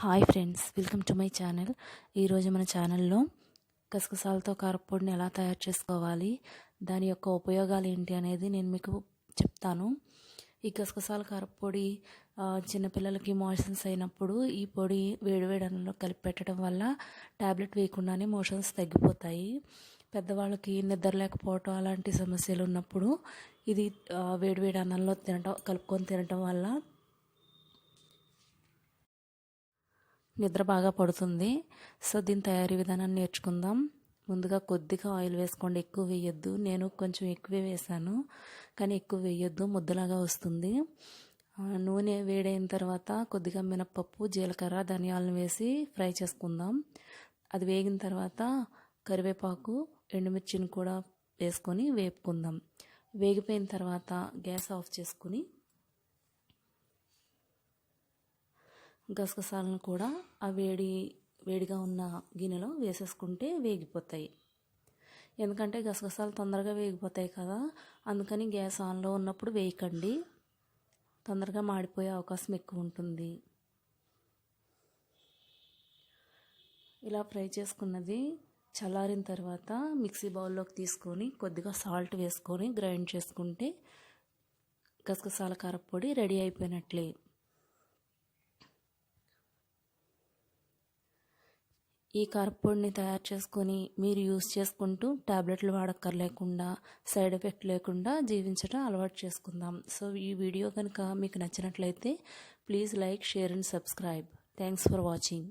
Hi friends welcome to my channel. ఈరోజు మన ఛానల్లో గసగసాలతో కారపొడిని ఎలా తయారు చేసుకోవాలి దాని యొక్క ఉపయోగాలు ఏంటి అనేది నేను మీకు చెప్తాను. ఈ గసగసాల కారపొడి చిన్నపిల్లలకి మోషన్స్ అయినప్పుడు ఈ పొడి వేడివేడి అన్నంలో కలిపి పెట్టడం వల్ల ట్యాబ్లెట్ వేయకుండానే మోషన్స్ తగ్గిపోతాయి. పెద్దవాళ్ళకి నిద్ర లేకపోవటం అలాంటి సమస్యలు ఉన్నప్పుడు ఇది వేడివేడి అన్నంలో తినటం కలుపుకొని తినటం వల్ల నిద్ర బాగా పడుతుంది. సో దీని తయారీ విధానాన్ని నేర్చుకుందాం. ముందుగా కొద్దిగా ఆయిల్ వేసుకోండి. ఎక్కువ వేయొద్దు. నేను కొంచెం ఎక్కువే వేసాను కానీ ఎక్కువ వేయొద్దు. ముద్దలాగా వస్తుంది. నూనె వేడైన తర్వాత కొద్దిగా మినప్పప్పు జీలకర్ర ధనియాలను వేసి ఫ్రై చేసుకుందాం. అది వేగిన తర్వాత కరివేపాకు ఎండుమిర్చిని కూడా వేసుకొని వేపుకుందాం. వేగిపోయిన తర్వాత గ్యాస్ ఆఫ్ చేసుకుని గసగసాలను కూడా ఆ వేడి వేడిగా ఉన్న గిన్నెలో వేసేసుకుంటే వేగిపోతాయి. ఎందుకంటే గసగసాలు తొందరగా వేగిపోతాయి కదా అందుకని గ్యాస్ ఆన్లో ఉన్నప్పుడు వేయకండి. తొందరగా మాడిపోయే అవకాశం ఎక్కువ ఉంటుంది. ఇలా ఫ్రై చేసుకున్నది చల్లారిన తర్వాత మిక్సీ బౌల్లోకి తీసుకొని కొద్దిగా సాల్ట్ వేసుకొని గ్రైండ్ చేసుకుంటే గసగసాల కారపొడి రెడీ అయిపోయినట్లే. ఈ కారపొడిని తయారు చేసుకొని మీరు యూస్ చేసుకుంటూ ట్యాబ్లెట్లు వాడక్కర్లేకుండా సైడ్ ఎఫెక్ట్ లేకుండా జీవించడం అలవాటు చేసుకుందాం. సో ఈ వీడియో కనుక మీకు నచ్చినట్లయితే please like share and subscribe. Thanks for watching.